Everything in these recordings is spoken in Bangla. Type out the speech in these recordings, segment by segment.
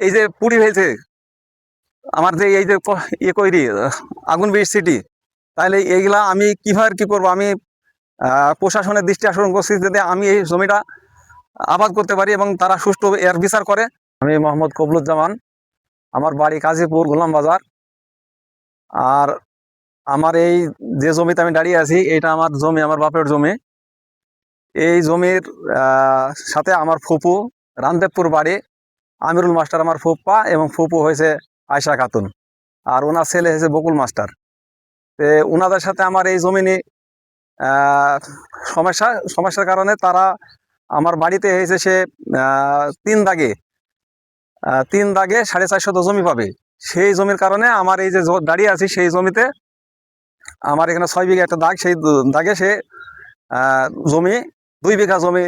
এই যে পুড়ি হয়েছে আমার যে এই যে ইয়ে করি আগুন বীর সিটি তাহলে এইগুলা আমি কীভাবে কি করব? আমি প্রশাসনের দৃষ্টি আকর্ষণ করছি যাতে আমি এই জমিটা আবাদ করতে পারি এবং তারা সুষ্ঠু এর বিচার করে। আমি মোহাম্মদ কবলুজ্জামান, আমার বাড়ি কাজীপুর গোলাম বাজার। আর আমার এই যে জমিতে আমি দাঁড়িয়ে আছি এটা আমার জমি, আমার বাপের জমি। এই জমির সাথে আমার ফুপু, রামদেবপুর বাড়ি আমিরুল মাস্টার আমার ফুপ্পা এবং ফুপু হয়েছে আয়সা খাতুন। আর ওনার ছেলে হয়েছে বকুল মাস্টার। তে ওনাদের সাথে আমার এই জমি নিয়ে সমস্যা, সমস্যার কারণে তারা আমার বাড়িতে হয়েছে সে তিন দাগে তিন দাগে সাড়ে চারশো চারশত জমি পাবে। সেই জমির কারণে আমার এই যে দাঁড়িয়ে আছি সেই জমিতে, আমার এখানে ছয় বিঘা একটা দাগ, সেই দাগে সে জমি, দুই বিঘা জমি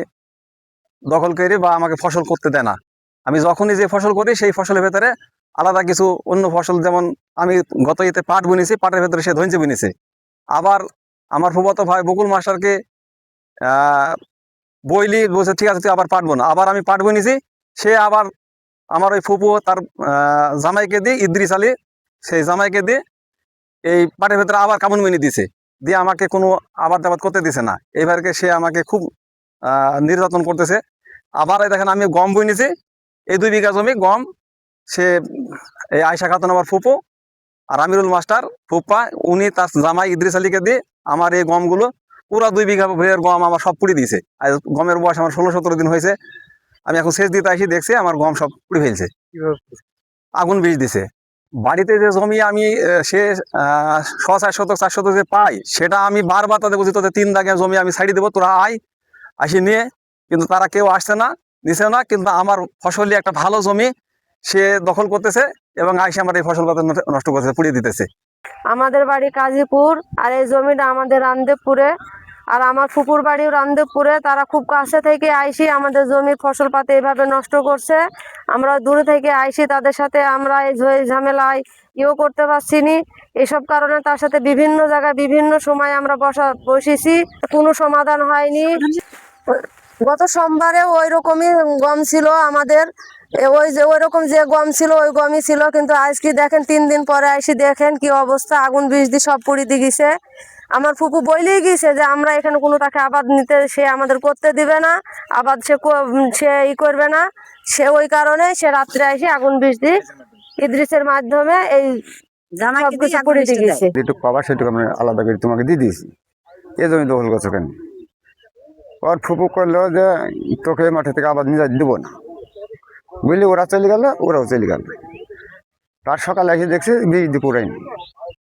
দখল করে বা আমাকে ফসল করতে দেয় না। আমি যখনই যে ফসল করি, সেই ফসলের ভেতরে আলাদা কিছু অন্য ফসল যেমন আমি গত ইতে পাট বুনেছি, পাটের ভেতরে সে ধৈর্য বুনেছে। আবার আমার ফুফাতো ভাই বকুল মাস্টারকে বইলি বলছে, ঠিক আছে, তুই আবার পাট বোন। আবার আমি পাট বুনেছি, সে আবার আমার ওই ফুপু তার জামাইকে দিয়ে, ইদ্রিস আলী, সেই জামাইকে দিয়ে এই পাটের ভেতরে আবার কামুন মিনি দিছে। দিয়ে আমাকে কোনো আবাদ দাবাদ করতে দিছে না। এবারকে সে আমাকে খুব নির্যাতন করতেছে। আবার দেখেন আমি গম বুনেছি এই দুই বিঘা জমি, গম, সে এই আয়সা খাতুন আমার ফুপু আর আমিরুল মাস্টার ফুপ্পা উনি তার জামাই ইদ্রিস আলীকে দিয়ে আমার এই গমগুলো পুরা দুই বিঘা ভেয়ের গম আমার সব পুড়ি দিয়েছে। আর গমের বয়স আমার ষোলো সতেরো দিন হয়েছে। আমি এখন শেষ দিতে আসি, দেখছি আমার গম সব পুড়ি ফেলছে। আগুন বীজ দিছে। বাড়িতে যে জমি আমি সে ছ চার শতক চার শতক যে পাই, সেটা আমি বারবার তাদের বলছি, তোদের তিন দাগে জমি আমি ছাড়িয়ে দেবো, তোরা আয়, আসি নিয়ে। কিন্তু তারা কেউ আসছে না। নিছে না, কিন্তু আমার ফসলি একটা ভালো জমি সে দখল করতেছে এবং আইসে আমার এই ফসল নষ্ট করতেছে, পুড়িয়ে দিতেছে। আমাদের বাড়ি কাজীপুর, আর এই জমিটা আমাদের রামদেবপুরে। আর আমার ফুপুর বাড়িও রামদেবপুরে, তারা খুব কাছে থেকে আইসি আমাদের জমির ফসল পাতে এইভাবে নষ্ট করছে। আমরা দূরে থেকে আইসি তাদের সাথে আমরা এই ঝামেলায় ইয়েও করতে পারছি নি। এসব কারণে তার সাথে বিভিন্ন জায়গায় বিভিন্ন সময় আমরা বসা বসেছি। কোনো সমাধান হয়নি। গত সোমবারে ওই রকমই গম ছিল আমাদের। ওই যে ওই রকম যে গম ছিল ওই গমই ছিল। কিন্তু আজকে দেখেন তিন দিন পরে আইসি দেখেন কি অবস্থা। আগুন বিষ দিয়ে সব পুড়ি দিয়ে গেছে। আমার ফুপু বইলেই গেছে যে আমরা এখানে কোনো তাকে আবাদ নিতে সে আমাদের করতে দিবে না। আবাদ সে কো- সে ই করবে না। সে ওই কারণে সে রাত্রে এসে আগুন বিষ দিয়ে ইদ্রিসের মাধ্যমে এই সবকিছু পুড়ি দিয়ে গেছে। যেটুকু পাবা সেটুকু আমি আলাদা করে তোমাকে দিয়ে দিয়েছি। এ জমি দখল করছ কেন? ওর ফুপু করল যে, তোকে মাঠে থেকে আবার নিয়ে দেবো না। বুঝলি, ওরা চলে গেল, ওরাও চলে গেল। তার সকালে এসে দেখছি বীজ পুরাইনি